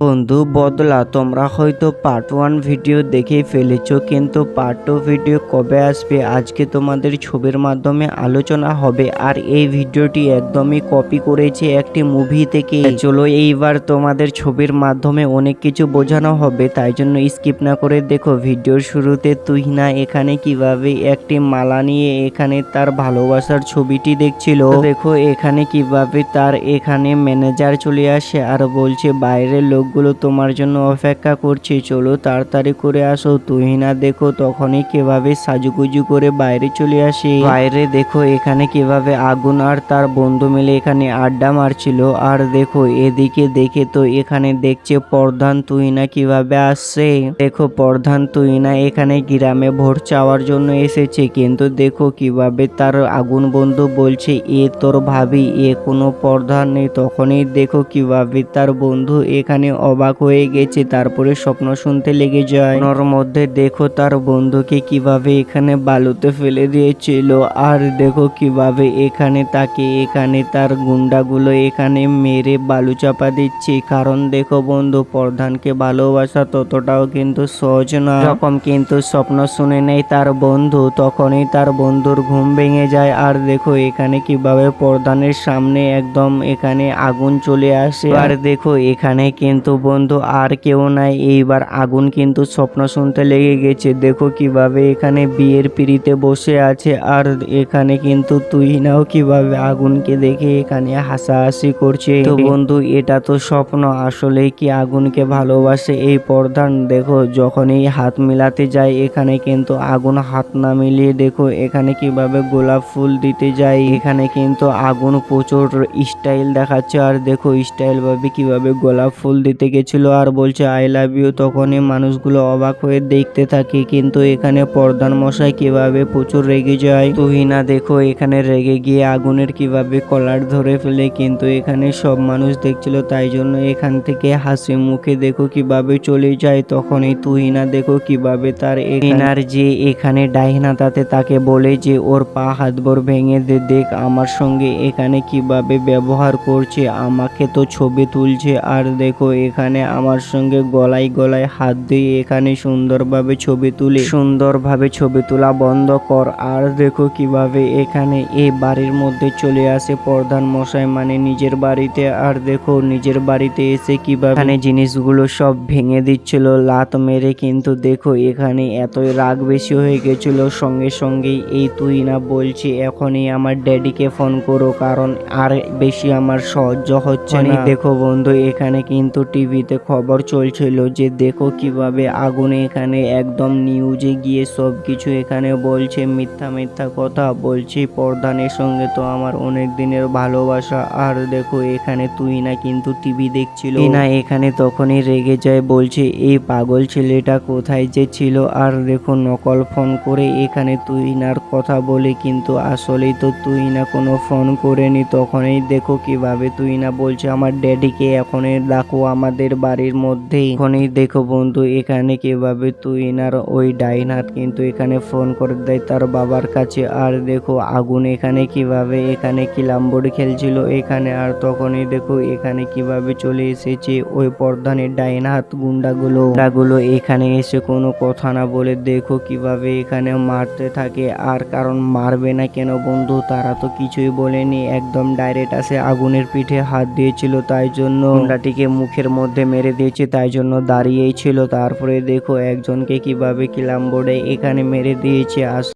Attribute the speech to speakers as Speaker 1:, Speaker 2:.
Speaker 1: বন্ধু বদলা, তোমরা হয়তো পার্ট ওয়ান ভিডিও দেখেই ফেলেছো, কিন্তু পার্ট টু ভিডিও কবে আসবে আজকে তোমাদের ছবির মাধ্যমে আলোচনা হবে। আর এই ভিডিওটি একদমই কপি করেছে একটি মুভি থেকে। চলো এইবার তোমাদের ছবির মাধ্যমে অনেক কিছু বোঝানো হবে, তাই জন্য স্কিপ না করে দেখো ভিডিওর শুরুতে তুহিনা এখানে কীভাবে একটি মালা নিয়ে এখানে তার ভালোবাসার ছবিটি দেখছিল। দেখো এখানে কীভাবে তার এখানে ম্যানেজার চলে আসে আর বলছে, বাইরের লোকগুলো তোমার জন্য অপেক্ষা করছে। চলো তাড়াতাড়ি করে আসো। তুহিনা দেখো তখনই কীভাবে সাজুগুজু করে বাইরে চলে আসে। বাইরে দেখো এখানে কীভাবে আগুন আর তার বন্ধু মিলে এখানে আড্ডা মারছিল। আর দেখো এদিকে দেখে তো এখানে দেখছে প্রধান তুহিনা কীভাবে আসছে। দেখো প্রধান তুহিনা এখানে গ্রামে ভোট চাওয়ার জন্য এসেছে। কিন্তু দেখো কীভাবে তার আগুন বন্ধু বলছে, এ তোর ভাবি, এ কোনো প্রধান নেই। তখনই দেখো কীভাবে তার বন্ধু এখানে অবাক হয়ে গেছে, তারপরে স্বপ্ন শুনতে লেগে যায়। ওর মধ্যে দেখো তার বন্ধুকে কীভাবে এখানে বালুতে ফেলে দিয়েছিল, আর দেখো কীভাবে এখানে তাকে, এখানে তার গুন্ডাগুলো এখানে মেরে বালু চাপা দিচ্ছে। কারণ দেখো বন্ধু, প্রধানকে ভালোবাসা ততটাও কিন্তু সহজ না। যখন কিন্তু স্বপ্ন শুনে নেই তার বন্ধু, তখনই তার বন্ধুর ঘুম ভেঙে যায়, আর দেখো এখানে কীভাবে প্রধানের সামনে একদম এখানে আগুন চলে আসে। আর দেখো এখানে কিন্তু বন্ধু, আর কেউ নাই। এইবার আগুন কিন্তু স্বপ্ন শুনতে লেগে গেছে। দেখো কীভাবে এখানে বিয়ের পিড়িতে বসে আছে, আর এখানে কিন্তু তুই নাও কীভাবে আগুনকে দেখে এখানে হাসাহাসি করছে। তো বন্ধু, এটা তো স্বপ্ন। আসলে কি আগুনকে ভালোবাসে এই প্রধান দেখো, যখনই হাত মিলাতে যায়, এখানে কিন্তু আগুন হাত না মিলিয়ে দেখো এখানে কীভাবে গোলাপ ফুল দিতে যায়। এখানে কিন্তু আগুন প্রচুর স্টাইল দেখাচ্ছে, আর দেখো স্টাইল ভাবে কীভাবে গোলাপ ফুল দিতে গেছিল আর বলছে আই লাভ ইউ তখনই মানুষগুলো অবাক হয়ে দেখতে থাকে, কিন্তু এখানে প্রধান মশাই কীভাবে প্রচুর রেগে যায়? তুহিনা দেখো, এখানে রেগে গিয়ে আগুনের কীভাবে কলার ধরে ফেলে, কিন্তু এখানে সব মানুষ দেখছিল, তাই জন্য এখান থেকে হাসি মুখে দেখো কীভাবে চলে যায়। তখনই তুহিনা দেখো কীভাবে তার এনার যে এখানে ডাইনা, তাতে তাকে বলে যে, ওর পা হাত ভর ভেঙে দে, দেখ আমার সঙ্গে এখানে কীভাবে ব্যবহার করছে, আমাকে তো ছবি তুলছে, আর দেখো এখানে আমার সঙ্গে গলায় গলায় হাত দিয়ে এখানে সুন্দরভাবে ছবি তুলে। সুন্দরভাবে ছবি তোলা বন্ধ কর। আর দেখো কীভাবে এখানে এই বাড়ির মধ্যে চলে আসে প্রধান মশাই মানে নিজের বাড়িতে। আর দেখো নিজের বাড়িতে এসে কীভাবে এখানে জিনিসগুলো সব ভেঙে দিচ্ছিল লাত মেরে। কিন্তু দেখো এখানে এতই রাগ বেশি হয়ে গেছিল। সঙ্গে সঙ্গেই এই তুই না বলছি এখনই আমার ড্যাডিকে ফোন করো কারণ আর বেশি আমার সহ্য হচ্ছে না। দেখো বন্ধু এখানে কিন্তু টিভিতে খবর চলছিল যে, দেখো কীভাবে আগুনে এখানে একদম নিউজে গিয়ে সব কিছু এখানে বলছে, মিথ্যা মিথ্যা কথা বলছি। প্রধানের সঙ্গে তো আমার অনেক দিনের ভালোবাসা। আর দেখো এখানে তুই না কিন্তু টিভি দেখছিল। না এখানে তখনই রেগে যায়, বলছে, এই পাগল ছেলেটা কোথায় যে ছিল? আর দেখো নকল ফোন করে এখানে তুই নার কথা বলে কিন্তু আসলেই তো তুই না কোনো ফোন করেনি তখনই। দেখো কীভাবে তুই না বলছে, আমার ড্যাডিকে এখনই ডাকো আমাদের বাড়ির মধ্যে এখনই দেখো বন্ধু, এখানে কীভাবে তুই নার ওই ডাইনার কিন্তু এখানে ফোন করে দেয় তার বাবার কাছে। আর দেখো আগুন এখানে কীভাবে, এখানে কিলাম্বড়ি খেলছিল, এখানে আর তখনই দেখো এখানে কীভাবে চলে এসেছে ওই প্রধানের ডাইন হাত গুন্ডাগুলো। গুন্ডাগুলো এখানে এসে কোনো কথা না বলে দেখো কীভাবে এখানে মারতে থাকে। আর কারণ মারবে না কেন বন্ধু, তারা তো কিছুই বলেনি। একদম ডাইরেক্ট আসে আগুনের পিঠে হাত দিয়েছিল, তাই জন্য গুন্ডাটিকে মুখের মধ্যে মেরে দিয়েছে, তাই জন্য দাঁড়িয়েই ছিল। তারপরে দেখো একজনকে কীভাবে কিলাম বোর্ডে, এখানে মেরে দিয়েছে। আস